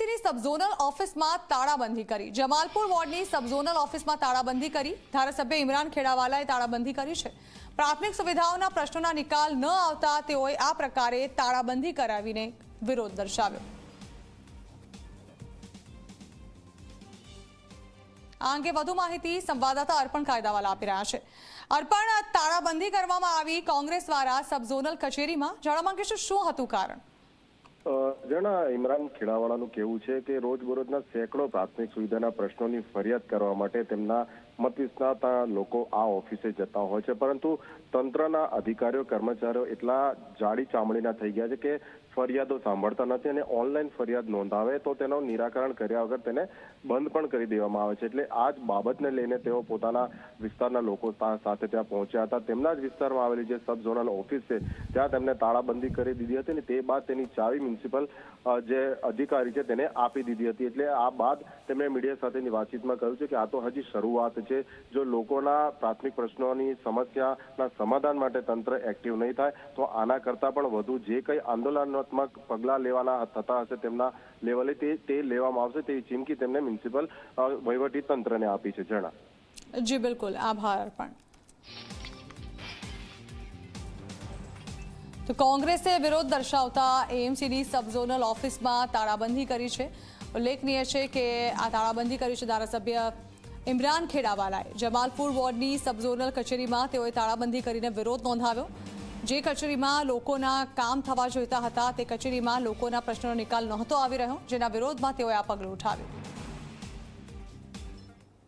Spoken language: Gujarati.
એએમસીની સબઝોનલ ઓફિસમાં તાળાબંધી કરી. જમાલપુર વોર્ડની સબઝોનલ ઓફિસમાં તાળાબંધી કરી. ધારાસભ્ય ઇમરાન ખેડાવાલાએ તાળાબંધી કરી છે. પ્રાથમિક સુવિધાઓના પ્રશ્નોના નિકાલ ન આવતા તેઓએ આ પ્રકારે તાળાબંધી કરાવીને વિરોધ દર્શાવ્યો. આ અંગે વધુ માહિતી સંવાદદાતા અર્પણ કાયદાવાલા આપી રહ્યા છે. અર્પણ, તાળાબંધી કરવામાં આવી કોંગ્રેસ દ્વારા સબઝોનલ કચેરીમાં જાણવા માંગીશું શું હતું કારણ? જણા ઇમરાન ખેડાવાળાનું કહેવું છે કે રોજબરોજના સેંકડો પ્રાથમિક સુવિધાના પ્રશ્નોની ફરિયાદ કરવા માટે તેમના મતવિસ્તારના લોકો આ ઓફિસે જતા હોય છે. પરંતુ તંત્રના અધિકારીઓ, કર્મચારીઓ એટલા જાડી ચામડીના થઈ ગયા છે કે ફરિયાદો સાંભળતા નથી અને ઓનલાઈન ફરિયાદ નોંધાવે તો તેનું નિરાકરણ કર્યા વગર તેને બંધ પણ કરી દેવામાં આવે છે. એટલે આ જ બાબતને લઈને તેઓ પોતાના વિસ્તારના લોકો સાથે ત્યાં પહોંચ્યા હતા. તેમના જ વિસ્તારમાં આવેલી જે સબ ઝોનલ ઓફિસ છે, ત્યાં તેમને તાળાબંધી કરી દીધી હતી ને તે બાદ તેની ચાવી મ્યુનિસિપલ જે અધિકારી છે તેને આપી દીધી હતી. એટલે આ બાદ તેમણે મીડિયા સાથેની વાતચીતમાં કહ્યું છે કે આ તો હજી શરૂઆત છે. જો લોકોના પ્રાથમિક પ્રશ્નોની સમસ્યાના સમાધાન માટે તંત્ર એક્ટિવ નહીં થાય, તો આના કરતાં પણ વધુ જે કંઈ આંદોલનાત્મક પગલાં લેવાના થતા હશે તેમના લેવલે તે તે લેવામાં આવશે તેવી ચીમકી તેમણે મ્યુનિસિપલ વહીવટી તંત્રને આપી છે. જણા જી, બિલકુલ. આભાર અર્પણ તો કોંગ્રેસે વિરોધ દર્શાવતા એએમસીની સબઝોનલ ઓફિસમાં તાળાબંધી કરી છે. ઉલ્લેખનીય છે કે આ તાળાબંધી કરી છે ધારાસભ્ય ઇમરાન ખેડાવાલાએ. જમાલપુર વોર્ડની સબઝોનલ કચેરીમાં તેઓએ તાળાબંધી કરીને વિરોધ નોંધાવ્યો. જે કચેરીમાં લોકોના કામ થવા જોઈતા હતા, તે કચેરીમાં લોકોના પ્રશ્નોનો નિકાલ નહોતો આવી રહ્યો, જેના વિરોધમાં તેઓએ આ પગલું ઉઠાવ્યું.